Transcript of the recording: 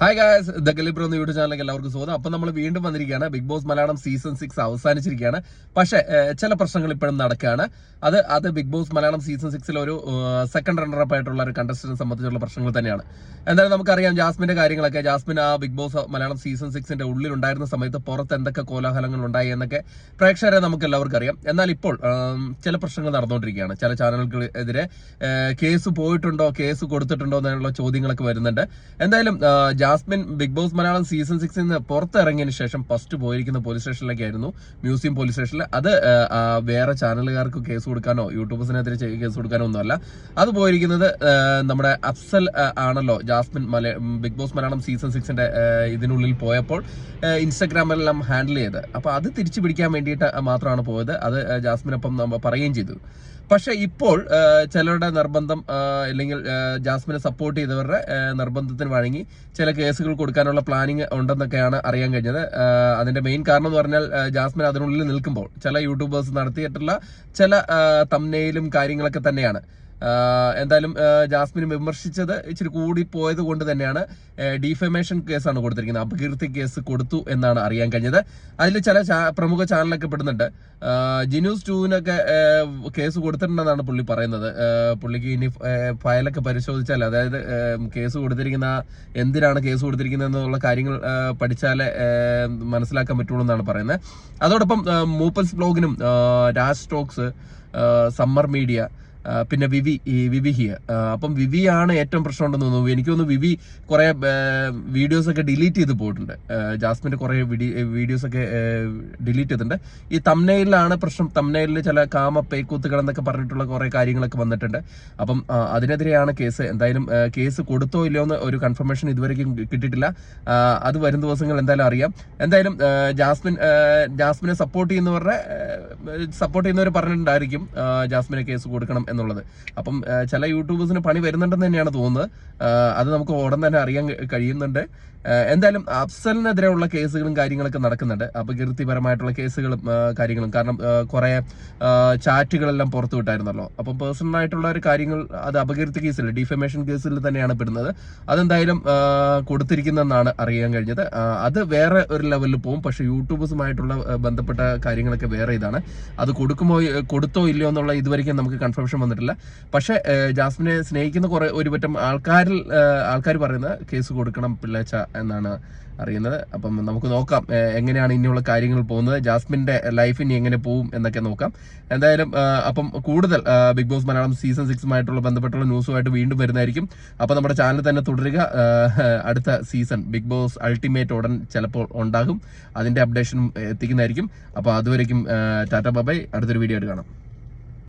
Hi guys the ഗലിബ്രോന്ന് YouTube ചാനലിലേക്ക് എല്ലാവർക്കും സ്വാഗതം. അപ്പം നമ്മൾ വീണ്ടും വന്നിരിക്കുകയാണ്. Bigg Boss Malayalam season six അവസാനിച്ചിരിക്കുകയാണ്. പക്ഷേ ചില പ്രശ്നങ്ങൾ ഇപ്പോഴും നടക്കുകയാണ്. അത് അത് ബിഗ് ബോസ് മലയാളം സീസൺ സിക്സിൽ ഒരു സെക്കൻഡ് റണ്ണറപ്പ് ആയിട്ടുള്ള ഒരു കണ്ടസ്റ്റന്റിനെ സംബന്ധിച്ചുള്ള പ്രശ്നങ്ങൾ തന്നെയാണ്. എന്തായാലും നമുക്കറിയാം ജാസ്മിന്റെ കാര്യങ്ങളൊക്കെ. ജാസ്മിൻ ആ ബിഗ് ബോസ് മലയാളം സീസൺ സിക്സിന്റെ ഉള്ളിൽ ഉണ്ടായിരുന്ന സമയത്ത് പുറത്ത് എന്തൊക്കെ കോലാഹലങ്ങൾ ഉണ്ടായി എന്നൊക്കെ പ്രേക്ഷകരെ നമുക്ക് എല്ലാവർക്കും അറിയാം. എന്നാൽ ഇപ്പോൾ ചില പ്രശ്നങ്ങൾ നടന്നുകൊണ്ടിരിക്കുകയാണ്. ചില ചാനലുകൾക്കെതിരെ കേസ് പോയിട്ടുണ്ടോ കേസ് കൊടുത്തിട്ടുണ്ടോ എന്നുള്ള ചോദ്യങ്ങളൊക്കെ വരുന്നുണ്ട്. എന്തായാലും Jasmin Bigg Boss Malayalam season സിക്സിൽ നിന്ന് പുറത്തിറങ്ങിയതിന് ശേഷം ഫസ്റ്റ് പോയിരിക്കുന്ന പോലീസ് സ്റ്റേഷനിലേക്കായിരുന്നു മ്യൂസിയം പോലീസ് സ്റ്റേഷനിൽ അത് വേറെ ചാനലുകാർക്ക് കേസ് കൊടുക്കാനോ യൂട്യൂബേഴ്സിനെതിരെ കേസ് കൊടുക്കാനോ ഒന്നുമല്ല. അത് പോയിരിക്കുന്നത് നമ്മുടെ അഫ്സൽ ആണല്ലോ ജാസ്മിൻ മല ബിഗ് ബോസ് മലയാളം സീസൺ സിക്സിന്റെ ഇതിനുള്ളിൽ പോയപ്പോൾ ഇൻസ്റ്റാഗ്രാമിലെല്ലാം ഹാൻഡിൽ ചെയ്ത്. അപ്പൊ അത് തിരിച്ചു പിടിക്കാൻ വേണ്ടിയിട്ട് മാത്രമാണ് പോയത്. അത് ജാസ്മിനൊപ്പം നമ്മ പറയുകയും ചെയ്തു. പക്ഷെ ഇപ്പോൾ ചിലരുടെ നിർബന്ധം അല്ലെങ്കിൽ ജാസ്മിനെ സപ്പോർട്ട് ചെയ്തവരുടെ നിർബന്ധത്തിന് വഴങ്ങി ചില കേസുകൾ കൊടുക്കാനുള്ള പ്ലാനിങ് ഉണ്ടെന്നൊക്കെയാണ് അറിയാൻ കഴിഞ്ഞത്. അതിന്റെ മെയിൻ കാരണം എന്ന് പറഞ്ഞാൽ ജാസ്മിൻ അതിനുള്ളിൽ നിൽക്കുമ്പോൾ ചില യൂട്യൂബേഴ്സ് നടത്തിയിട്ടുള്ള ചില തമ്നയിലും കാര്യങ്ങളൊക്കെ തന്നെയാണ്. എന്തായാലും ജാസ്മിൻ വിമർശിച്ചത് ഇച്ചിരി കൂടി പോയത് കൊണ്ട് തന്നെയാണ് ഡിഫമേഷൻ കേസാണ് കൊടുത്തിരിക്കുന്നത്. അപകീർത്തി കേസ് കൊടുത്തു എന്നാണ് അറിയാൻ കഴിഞ്ഞത്. അതിൽ ചില പ്രമുഖ ചാനലൊക്കെ പെടുന്നുണ്ട്. ജിനൂസ് ടൂവിനൊക്കെ കേസ് കൊടുത്തിട്ടുണ്ടെന്നാണ് പുള്ളി പറയുന്നത്. പുള്ളിക്ക് ഇനി ഫയലൊക്കെ പരിശോധിച്ചാൽ അതായത് കേസ് കൊടുത്തിരിക്കുന്ന എന്തിനാണ് കേസ് കൊടുത്തിരിക്കുന്നത് എന്നുള്ള കാര്യങ്ങൾ പഠിച്ചാലേ മനസ്സിലാക്കാൻ പറ്റുള്ളൂ എന്നാണ് പറയുന്നത്. അതോടൊപ്പം മൂപ്പൽസ് ബ്ലോഗിനും രാജ് സ്റ്റോക്സ് സമ്മർ മീഡിയ പിന്നെ വിവി വിവി ഹിയ അപ്പം അപ്പം വിവിയാണ് ഏറ്റവും പ്രശ്നമുണ്ടെന്ന് തോന്നുന്നു. എനിക്ക് തോന്നുന്നു വിവി കുറെ വീഡിയോസ് ഒക്കെ ഡിലീറ്റ് ചെയ്ത് പോയിട്ടുണ്ട്. ജാസ്മിന്റെ വീഡിയോസ് ഒക്കെ ഡിലീറ്റ് ചെയ്തിട്ടുണ്ട്. ഈ തമ്നയിലാണ് പ്രശ്നം. തമ്നയിലിൽ ചില കാമ പേക്കൂത്തുകൾ എന്നൊക്കെ പറഞ്ഞിട്ടുള്ള കുറെ കാര്യങ്ങളൊക്കെ വന്നിട്ടുണ്ട്. അപ്പം അതിനെതിരെയാണ് കേസ്. എന്തായാലും കേസ് കൊടുത്തോ ഇല്ലയോ എന്ന് ഒരു കൺഫർമേഷൻ ഇതുവരെയും കിട്ടിയിട്ടില്ല. അത് വരും ദിവസങ്ങൾ എന്തായാലും അറിയാം. എന്തായാലും ജാസ്മിൻ ജാസ്മിനെ സപ്പോർട്ട് ചെയ്യുന്നവരുടെ സപ്പോർട്ട് ചെയ്യുന്നവർ പറഞ്ഞിട്ടുണ്ടായിരിക്കും ജാസ്മിനെ കേസ് കൊടുക്കണം എന്നുള്ളത്. അപ്പം ചില യൂട്യൂബേഴ്സിന് പണി വരുന്നുണ്ടെന്ന് തന്നെയാണ് തോന്നുന്നത്. അത് നമുക്ക് ഉടൻ തന്നെ അറിയാൻ കഴിയുന്നുണ്ട്. എന്തായാലും അഫ്സലിനെതിരെയുള്ള കേസുകളും കാര്യങ്ങളൊക്കെ നടക്കുന്നുണ്ട്. അപകീർത്തിപരമായിട്ടുള്ള കേസുകളും കാര്യങ്ങളും. കാരണം കുറെ ചാറ്റുകളെല്ലാം പുറത്തു വിട്ടായിരുന്നല്ലോ. അപ്പം പേഴ്സണൽ ആയിട്ടുള്ള ഒരു കാര്യങ്ങൾ അത് അപകീർത്തി കേസിൽ ഡിഫമേഷൻ കേസിൽ തന്നെയാണ് പെടുന്നത്. അതെന്തായാലും കൊടുത്തിരിക്കുന്നതെന്നാണ് അറിയാൻ കഴിഞ്ഞത്. അത് വേറെ ഒരു ലെവലിൽ പോകും. പക്ഷെ യൂട്യൂബേഴ്സുമായിട്ടുള്ള ബന്ധപ്പെട്ട കാര്യങ്ങളൊക്കെ വേറെ ഇതാണ്. അത് കൊടുക്കുമോ കൊടുത്തോ ഇല്ലയോ എന്നുള്ള ഇതുവരെയ്ക്കും നമുക്ക് കൺഫർമേഷൻ വന്നിട്ടില്ല. പക്ഷെ ജാസ്മിനെ സ്നേഹിക്കുന്ന കുറെ ഒരുപറ്റം ആൾക്കാരിൽ ആൾക്കാർ പറയുന്നത് കേസ് കൊടുക്കണം പിള്ളേച്ച എന്നാണ് അറിയുന്നത്. അപ്പം നമുക്ക് നോക്കാം എങ്ങനെയാണ് ഇനിയുള്ള കാര്യങ്ങൾ പോകുന്നത്. ജാസ്മിന്റെ ലൈഫ് ഇനി എങ്ങനെ പോകും എന്നൊക്കെ നോക്കാം. എന്തായാലും അപ്പം കൂടുതൽ ബിഗ് ബോസ് മലയാളം സീസൺ സിക്സുമായിട്ടുള്ള ബന്ധപ്പെട്ടുള്ള ന്യൂസുമായിട്ട് വീണ്ടും വരുന്നതായിരിക്കും. അപ്പം നമ്മുടെ ചാനൽ തന്നെ തുടരുക. അടുത്ത സീസൺ ബിഗ് ബോസ് അൾട്ടിമേറ്റ് ഉടൻ ചിലപ്പോൾ ഉണ്ടാകും. അതിന്റെ അപ്ഡേഷനും എത്തിക്കുന്നതായിരിക്കും. അപ്പോൾ അതുവരേക്കും ടാറ്റ ബൈ. അടുത്തൊരു വീഡിയോ ആയിട്ട് കാണാം.